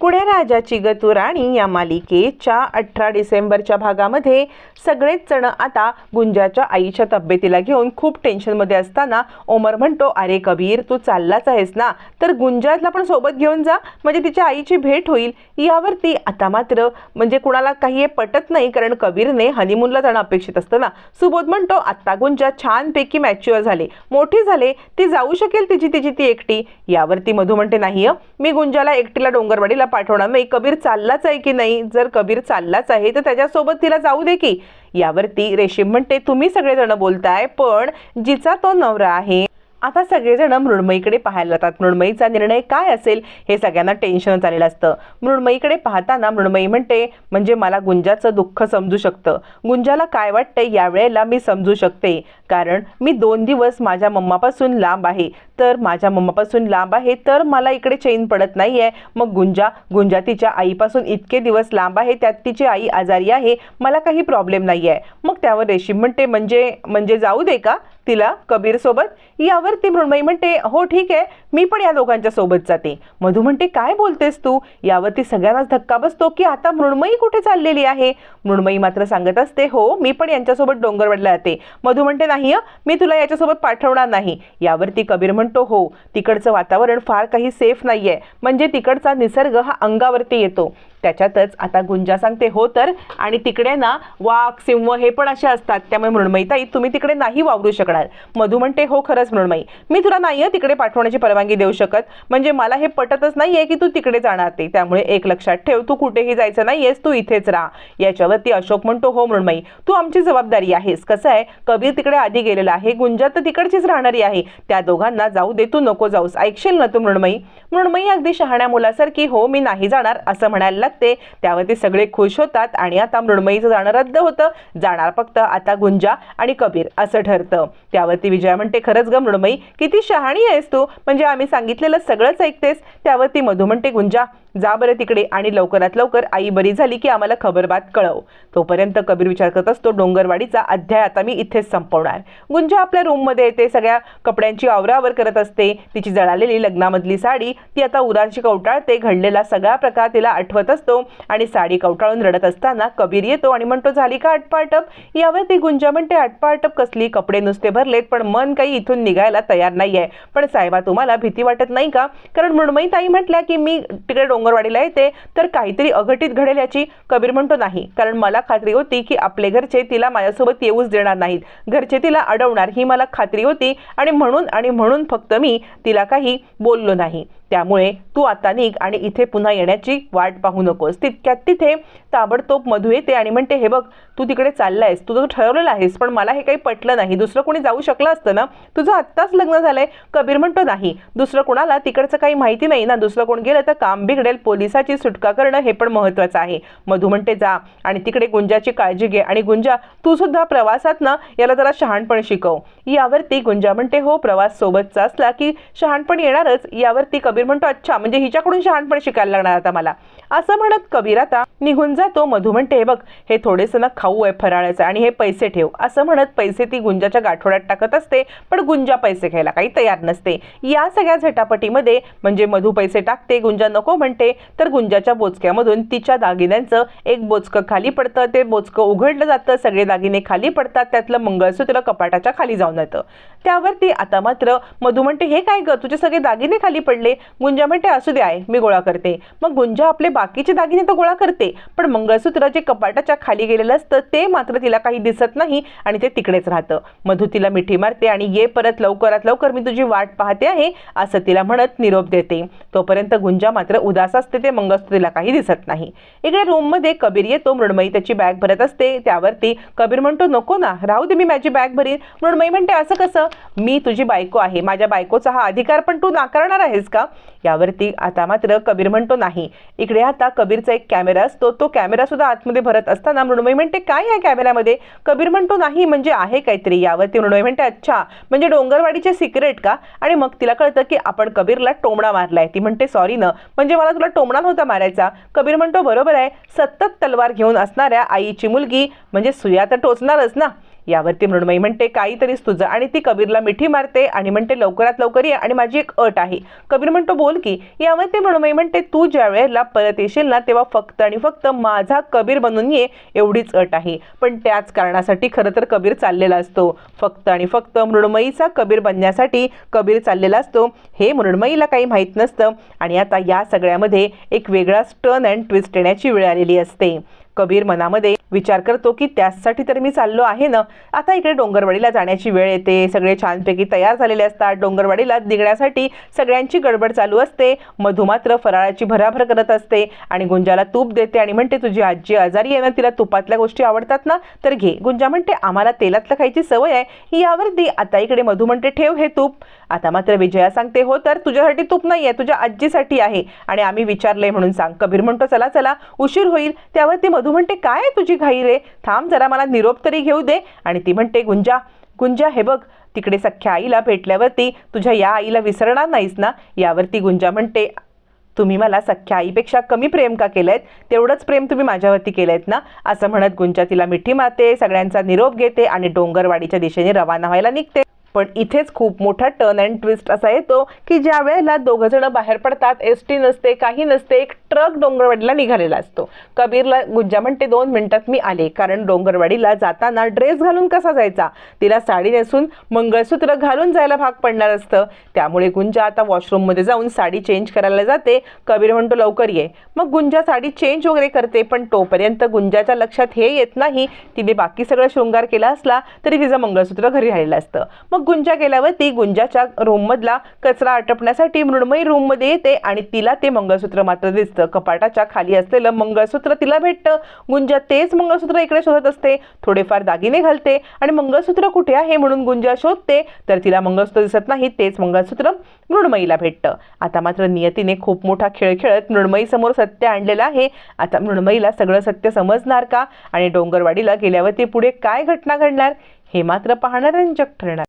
कुण्या राजाची गतू राणी या मालिकेच्या अठरा डिसेंबरच्या भागामध्ये? सगळेच जण आता गुंजाच्या आईच्या तब्येतीला घेऊन खूप टेन्शनमध्ये असताना ओमर म्हणतो अरे कबीर तू चाललाच आहेस ना? तर गुंजाला पण सोबत घेऊन जा म्हणजे तिच्या आईची भेट होईल. यावरती आता मात्र म्हणजे कुणाला काही हे पटत नाही कारण कबीरने हनीमूनला जाणं अपेक्षित असतं ना? सुबोध म्हणतो आत्ता गुंजा छानपैकी मॅच्युअर झाले. मोठी झाले. ती जाऊ शकेल तिची तिची ती एकटी? यावरती मधू म्हणते नाही मी गुंजाला एकटीला डोंगरवाडीला पाठवणार. नाही कबीर चाललाच आहे की नाही? जर कबीर चाललाच आहे तर त्याच्यासोबत तिला जाऊ दे की. यावरती रेशीम म्हणते तुम्ही सगळेजण बोलताय पण जिचा तो नवरा आहे आता सगळेजण मृण्मयीकडे पाहायला जातात. मृण्मयीचा निर्णय काय असेल हे सगळ्यांना टेन्शन आलेलं असतं. मृण्मयीकडे पाहताना मृण्मयी म्हणते म्हणजे मला गुंजाचं दुःख समजू शकतं. गुंजाला काय वाटतंय यावेळेला मी समजू शकते. कारण मी दोन दिवस माझ्या मम्मापासून लांब आहे. तर माझ्या मम्मापासून लांब आहे तर मला इकडे चैन पडत नाही आहे मग गुंजा गुंजा तिच्या आईपासून इतके दिवस लांब आहे त्यात तिची आई आजारी आहे मला काही प्रॉब्लेम नाही आहे मग त्यावर रेशीम म्हणते म्हणजे म्हणजे जाऊ दे का तिला कबीरसोबत? यावर ती मृण्मयी म्हणते हो ठीक आहे मी पण या दोघांच्या सोबत जाते. मधू म्हणते काय बोलतेस तू? यावरती सगळ्यांनाच धक्का बसतो की आता मृण्मयी कुठे चाललेली आहे? मृण्मयी मात्र सांगत असते हो मी पण यांच्यासोबत डोंगरवडला जाते. मधू म्हणते नाही मी तुला याच्यासोबत पाठवणार नाही. यावरती कबीर म्हणतो हो तिकडचं वातावरण फार काही सेफ नाही आहे म्हणजे तिकडचा निसर्ग हा अंगावरती येतो. त्याच्यातच आता गुंजा सांगते हो तर. आणि तिकडे ना वाघ सिंह हे पण असे असतात. त्यामुळे मृण्मयीताई तुम्ही तिकडे नाही वावरू शकणार. मधू म्हणते हो खरंच मृण्मयी. मी तुला नाही आहे तिकडे पाठवण्याची परवानगी देऊ शकत. म्हणजे मला हे पटतच नाही आहे की तू तिकडे जाणार ते. त्यामुळे एक लक्षात ठेव तू कुठेही जायचं नाहीयेस तू इथेच राहा. याच्यावरती अशोक म्हणतो हो मृण्मयी तू आमची जबाबदारी आहेस. कसं आहे? कबीर तिकडे आधी गेलेला आहे. गुंजा तर तिकडचीच राहणारी आहे. त्या दोघांना जाऊ दे तू नको जाऊस. ऐकशील ना तू मृण्मयी? मृण्मयी अगदी शहाण्या मुलासारखी हो मी नाही जाणार असं म्हणायला लागते त्यावरती सगळे खुश होतात आणि आता मृण्मयीचं जाणं रद्द होतं. जाणार फक्त आता गुंजा आणि कबीर असं ठरतं. त्यावरती विजया म्हणते खरंच ग मृण्मयी किती शहाणी आहेस तू. म्हणजे आम्ही सांगितलेलं सगळंच ऐकतेस. त्यावरती मधू म्हणते गुंजा जा बरं तिकडे आणि लवकरात लवकर आई बरी झाली की आम्हाला खबरबात कळव. तोपर्यंत कबीर विचार करत असतो डोंगरवाडीचा अध्याय आता मी इथेच संपवणार. गुंजा आपल्या रूममध्ये येते सगळ्या कपड्यांची आवरावर करत असते. तिची जळालेली लग्नामधली साडी ती आता उरांशी कवटाळते घडलेला सगळा प्रकार तिला आठवत असतो आणि साडी कवटाळून रडत असताना कबीर येतो आणि म्हणतो झाली का आटपाटप? यावर ती गुंजा म्हणते आटपाटप कसली कपडे नुसते भरलेत पण मन काही इथून निघायला तयार नाही आहे पण साहेबा तुम्हाला भीती वाटत नाही का? कारण मृण्मयी ताई म्हटल्या की मी तिकडे डोंगर डोंगरवाडीला येते तर काहीतरी अघटित घडेल याची कबीर म्हणतो नाही. कारण मला खात्री होती की आपले घरचे तिला माझ्यासोबत येऊच देणार नाहीत. घरचे तिला अडवणार ही मला खात्री होती आणि म्हणून आणि म्हणून फक्त मी तिला काही बोललो नाही. त्यामुळे तू आता निघ आणि इथे पुन्हा येण्याची वाट पाहू नकोस. तितक्यात तिथे ताबडतोब मधू येते आणि म्हणते हे बघ तू तिकडे चाललायस तुझं ठरवलेलं आहेस पण मला हे काही पटलं नाही. दुसरं कोणी जाऊ शकलं असतं ना? तुझं आत्ताच लग्न झालंय. कबीर म्हणतो नाही दुसरं कोणाला तिकडचं काही माहिती नाही ना. दुसरं कोण गेलं तर काम बिघडेल पोलिसाची सुटका करणं हे पण महत्त्वाचं आहे. मधू म्हणते जा आणि तिकडे गुंजाची काळजी घे. आणि गुंजा तू सुद्धा प्रवासात ना याला जरा शहाणपण शिकव. यावरती गुंजा म्हणते हो प्रवास सोबतचा असला की शहाणपण येणारच. यावरती कबीर म्हणतो अच्छा म्हणजे हिच्याकडून शहाणपण शिकायला लागणार आता मला. असं म्हणत कबीर आता निघून जातो. मधू म्हणते हे बघ हे थोडेसं ना खाऊ आहे फराळाचं आणि हे पैसे ठेव. असं म्हणत पैसे ती गुंजाच्या गाठोड्यात टाकत असते पण गुंजा पैसे घ्यायला काही तयार नसते. या सगळ्या झटापटीमध्ये म्हणजे मधू पैसे टाकते गुंजा नको म्हणते तर गुंजाच्या बोचक्यामधून तिच्या दागिन्यांचं एक बोचकं खाली पडतं. ते बोचकं उघडलं जातं सगळे दागिने खाली पडतात त्यातलं मंगळसूत्र कपाटाच्या खाली जाऊन येतं. त्यावरती आता मात्र मधू म्हणते हे काय ग तुझे सगळे दागिने खाली पडले. गुंजा म्हणते असू दे आहे मी गोळा करते. मग गुंजा आपले बाकीचे दागिने तर गोळा करते पण मंगळसूत्र जे कपाटाच्या खाली गेलेलं असतं ते मात्र तिला काही दिसत नाही आणि ते तिकडेच राहतं. मधू तिला मिठी मारते आणि ये परत लवकरात लवकर मी तुझी वाट पाहते आहे असं तिला म्हणत निरोप देते. तोपर्यंत गुंजा मात्र उदास असते ते मंगळसूत्रीला काही दिसत नाही. इकडे रूममध्ये कबीर येतो मृण्मयी त्याची बॅग भरत असते. त्यावरती कबीर म्हणतो नको ना राहू दे मी माझी बॅग भरीन. मृण्मयी म्हणते असं कसं? मी तुझी बायको आहे माझ्या बायकोचा हा अधिकार पण तू नाकारणार आहेस का? यावरती आता मात्र कबीर म्हणतो नाही. इकडे आता कबीरचा एक कॅमेरा असतो तो कॅमेरा सुद्धा आतमध्ये भरत असताना मृण्मयी म्हणते काय आहे कॅमेऱ्यामध्ये कबीर म्हणतो नाही म्हणजे आहे काहीतरी. यावरती मृण्मयी म्हणते अच्छा म्हणजे डोंगरवाडीचे सिक्रेट का? आणि मग तिला कळतं की आपण कबीरला टोमणा मारलाय. ती म्हणते सॉरी न म्हणजे मला तुला टोमणा नव्हता मारायचा. कबीर म्हणतो बरोबर आहे सतत तलवार घेऊन असणाऱ्या आईची मुलगी म्हणजे सुया तर टोचणारच ना. यावरती मृण्मयी म्हणते काहीतरीच तुझं आणि ती कबीरला मिठी मारते आणि म्हणते लवकरात लवकर ये आणि माझी एक अट आहे. कबीर म्हणतो बोल की. यावरती मृण्मयी म्हणते तू ज्या वेळेला परत येशील ना तेव्हा फक्त आणि फक्त माझा कबीर बनून ये एवढीच अट आहे. पण त्याच कारणासाठी खरं तर कबीर चाललेला असतो. फक्त आणि फक्त मृण्मयीचा कबीर बनण्यासाठी कबीर चाललेला असतो. हे मृण्मयीला काही माहीत नसतं. आणि आता या सगळ्यामध्ये एक वेगळाच टर्न अँड ट्विस्ट येण्याची वेळ आलेली असते. कबीर मनामध्ये विचार करतो की त्याचसाठी तर मी चाललो आहे ना. आता इकडे डोंगरवाडीला जाण्याची वेळ येते. सगळे छानपैकी तयार झालेले असतात. डोंगरवाडीला निघण्यासाठी सगळ्यांची गडबड चालू असते. मधू मात्र फराळाची भराभर करत असते आणि गुंजाला तूप देते आणि म्हणते तुझी आजी आजारी आहे ना तिला तुपातल्या गोष्टी आवडतात ना? तर घे. गुंजा म्हणते आम्हाला तेलातलं खायची सवय आहे. यावरती आता इकडे मधू म्हणते ठेव हे तूप. आता मात्र विजया सांगते हो तर तुझ्यासाठी तूप नाही आहे तुझ्या आजीसाठी आहे. आणि आम्ही विचारलंय म्हणून सांग. कबीर म्हणतो चला चला उशीर होईल. त्यावरती मधू म्हणते काय तुझी घाई रे? थांब जरा मला निरोप तरी घेऊ दे. आणि ती म्हणते गुंजा गुंजा हे बघ तिकडे सख्या आईला भेटल्यावरती तुझ्या या आईला विसरणार नाहीस ना? यावरती गुंजा म्हणते तुम्ही मला सख्ख्या आईपेक्षा कमी प्रेम का केलंयत? तेवढंच प्रेम तुम्ही माझ्यावरती केलंयत ना? असं म्हणत गुंजा तिला मिठी मारते सगळ्यांचा निरोप घेते आणि डोंगरवाडीच्या दिशेने रवाना व्हायला निघते. पण इथेच खूप मोठा टर्न अँड ट्विस्ट असा येतो की ज्या वेळेला दोघं जण बाहेर पडतात एस टी नसते काही नसते एक ट्रक डोंगरवाडीला निघालेला असतो. कबीरला गुंजा म्हणते दोन मिनिटात मी आले. कारण डोंगरवाडीला जाताना ड्रेस घालून कसा जायचा? तिला साडी नेसून मंगळसूत्र घालून जायला भाग पडणार असतं. त्यामुळे गुंजा आता वॉशरूममध्ये जाऊन साडी चेंज करायला जाते. कबीर म्हणतो लवकर ये. मग गुंजा साडी चेंज वगैरे करते पण तोपर्यंत गुंजाच्या लक्षात हे येत नाही. तिने बाकी सगळं शृंगार केला असला तरी तिचं मंगळसूत्र घरी राहिलेलं असतं. मग गुंजा गेल्यावर ती गुंजाच्या रूममधला कचरा आटपण्यासाठी मृण्मयी रूममध्ये येते आणि तिला ते मंगळसूत्र मात्र दिसतं. कपाटाच्या खाली असलेलं मंगळसूत्र तिला भेटतं. गुंजा तेच मंगळसूत्र इकडे शोधत असते. थोडेफार दागिने घालते. आणि मंगळसूत्र कुठे आहे म्हणून गुंजा शोधते. तर तिला मंगळसूत्र दिसत नाही तेच मंगळसूत्र मृण्मयीला भेटतं. आता मात्र नियतीने खूप मोठा खेळ खेळत मृण्मयीसमोर सत्य आणलेलं आहे. आता मृण्मयीला सगळं सत्य समजणार का? आणि डोंगरवाडीला गेल्यावर ते पुढे काय घटना घडणार? हे मात्र पाहणं रंजक ठरणार.